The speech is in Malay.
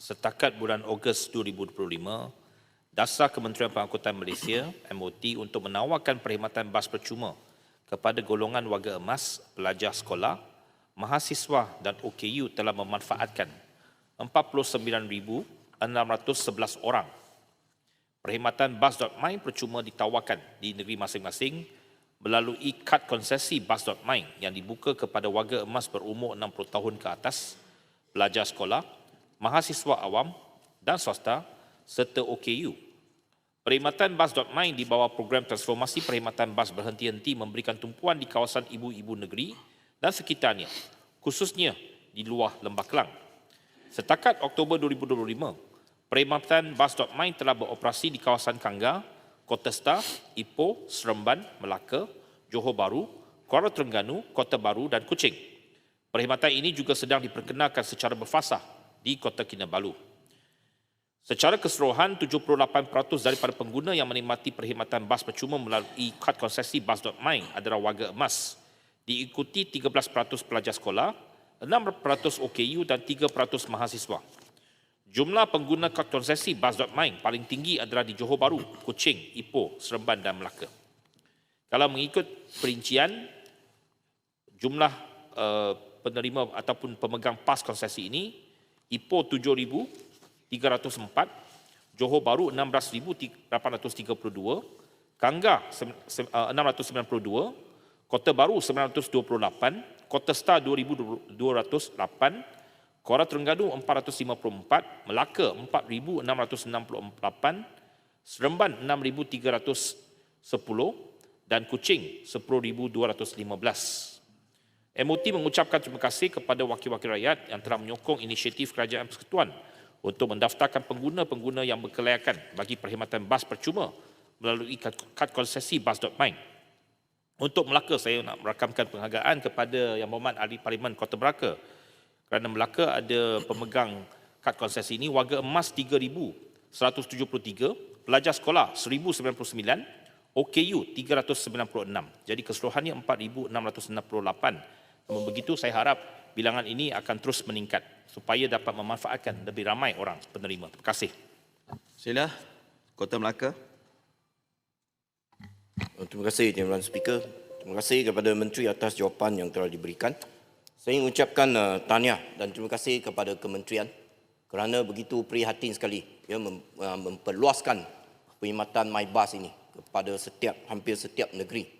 setakat bulan Ogos 2025, Dasar Kementerian Pengangkutan Malaysia MOT untuk menawarkan perkhidmatan bas percuma kepada golongan warga emas, pelajar sekolah, mahasiswa dan OKU telah memanfaatkan 49,611 orang. Perkhidmatan bas.my percuma ditawarkan di negeri masing-masing melalui kad konsesi bas.my yang dibuka kepada warga emas berumur 60 tahun ke atas, pelajar sekolah, mahasiswa awam dan swasta serta OKU. Perkhidmatan bas.my di bawah program transformasi perkhidmatan bas berhenti-henti memberikan tumpuan di kawasan ibu-ibu negeri dan sekitarnya, khususnya di luar Lembah Kelang. Setakat Oktober 2025, perkhidmatan bas.my telah beroperasi di kawasan Kangga, Kota Star, Ipoh, Seremban, Melaka, Johor Bahru, Kuala Terengganu, Kota Baru dan Kuching. Perkhidmatan ini juga sedang diperkenalkan secara berfasah di Kota Kinabalu. Secara keseluruhan, 78% daripada pengguna yang menikmati perkhidmatan bas percuma melalui kad konsesi bas.my adalah warga emas. Diikuti 13% pelajar sekolah, 6% OKU dan 3% mahasiswa. Jumlah pengguna kad konsesi bas.my paling tinggi adalah di Johor Bahru, Kuching, Ipoh, Seremban dan Melaka. Kalau mengikut perincian, jumlah uh, penerima ataupun pemegang pas konsesi ini, Ipoh 7,304, Johor Bahru 16,832, Kangga 692, Kota Baru 928, Kota Star 2208, Kuala Terengganu 454, Melaka 4668, Seremban 6310 dan Kuching 10215. MOT mengucapkan terima kasih kepada wakil-wakil rakyat yang telah menyokong inisiatif Kerajaan Persekutuan untuk mendaftarkan pengguna-pengguna yang berkelayakan bagi perkhidmatan bas percuma melalui kad konsesi bas.my. Untuk Melaka, saya nak merakamkan penghargaan kepada Yang Berhormat Ahli Parlimen Kota Melaka kerana Melaka ada pemegang kad konsesi ini, warga emas 3,173, pelajar sekolah 1,099, OKU 396. Jadi keseluruhannya 4,668 namun begitu saya harap bilangan ini akan terus meningkat supaya dapat memanfaatkan lebih ramai orang penerima. Terima kasih. Sila, Kota Melaka. Oh, Terima kasih Tuan Speaker. Terima kasih kepada Menteri atas jawapan yang telah diberikan. Saya ingin ucapkan uh, tahniah dan terima kasih kepada Kementerian kerana begitu prihatin sekali ya, mem, uh, memperluaskan perkhidmatan MyBus ini kepada setiap hampir setiap negeri